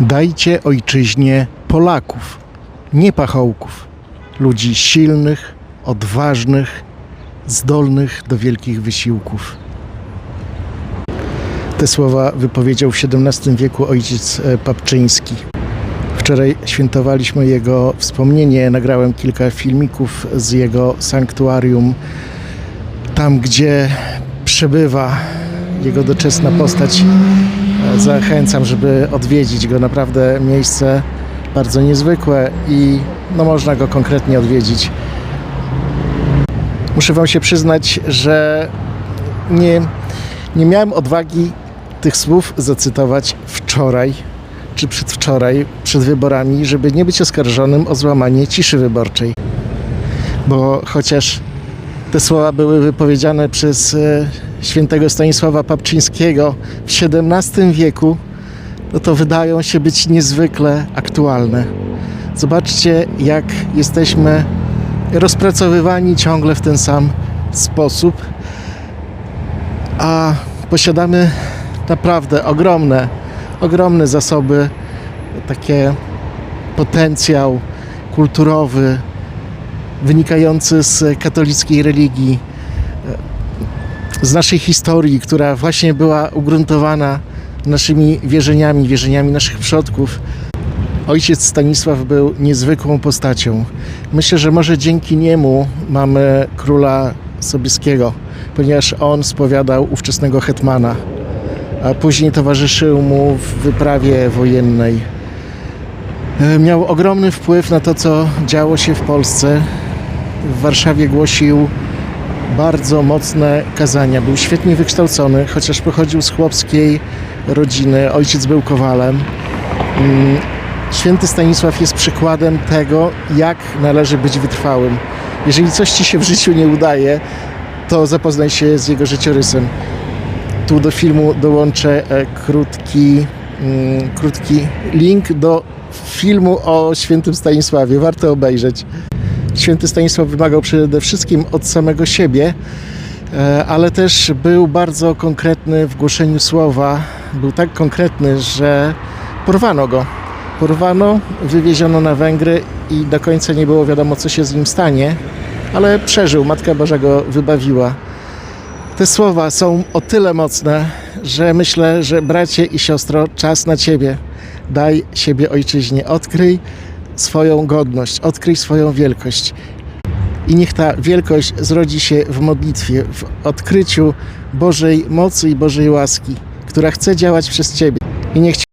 Dajcie ojczyźnie Polaków, nie pachołków, ludzi silnych, odważnych, zdolnych do wielkich wysiłków. Te słowa wypowiedział w XVII wieku ojciec e, Papczyński. Wczoraj świętowaliśmy jego wspomnienie. Nagrałem kilka filmików z jego sanktuarium, tam gdzie przebywa jego doczesna postać. Zachęcam, żeby odwiedzić go. Naprawdę miejsce bardzo niezwykłe i no, można go konkretnie odwiedzić. Muszę Wam się przyznać, że nie, nie miałem odwagi tych słów zacytować wczoraj czy przedwczoraj, przed wyborami, żeby nie być oskarżonym o złamanie ciszy wyborczej. Bo chociaż te słowa były wypowiedziane przez e, świętego Stanisława Papczyńskiego w XVII wieku, no to wydają się być niezwykle aktualne. Zobaczcie, jak jesteśmy rozpracowywani ciągle w ten sam sposób, a posiadamy naprawdę ogromne, ogromne zasoby, takie potencjał kulturowy wynikający z katolickiej religii, z naszej historii, która właśnie była ugruntowana naszymi wierzeniami, wierzeniami naszych przodków. Ojciec Stanisław był niezwykłą postacią. Myślę, że może dzięki niemu mamy króla Sobieskiego, ponieważ on spowiadał ówczesnego hetmana, a później towarzyszył mu w wyprawie wojennej. E, Miał ogromny wpływ na to, co działo się w Polsce. W Warszawie głosił bardzo mocne kazania. Był świetnie wykształcony, chociaż pochodził z chłopskiej rodziny. Ojciec był kowalem. Mm, Święty Stanisław jest przykładem tego, jak należy być wytrwałym. Jeżeli coś ci się w życiu nie udaje, to zapoznaj się z jego życiorysem. Tu do filmu dołączę e, krótki, mm, krótki link do filmu o świętym Stanisławie. Warto obejrzeć. Święty Stanisław wymagał przede wszystkim od samego siebie, e, ale też był bardzo konkretny w głoszeniu słowa. Był tak konkretny, że porwano go. Porwano, wywieziono na Węgry i do końca nie było wiadomo, co się z nim stanie, ale przeżył. Matka Boża go wybawiła. Te słowa są o tyle mocne, że myślę, że bracie i siostro, czas na ciebie. Daj siebie ojczyźnie, odkryj swoją godność, odkryj swoją wielkość. I niech ta wielkość zrodzi się w modlitwie, w odkryciu Bożej mocy i Bożej łaski, która chce działać przez ciebie. I niech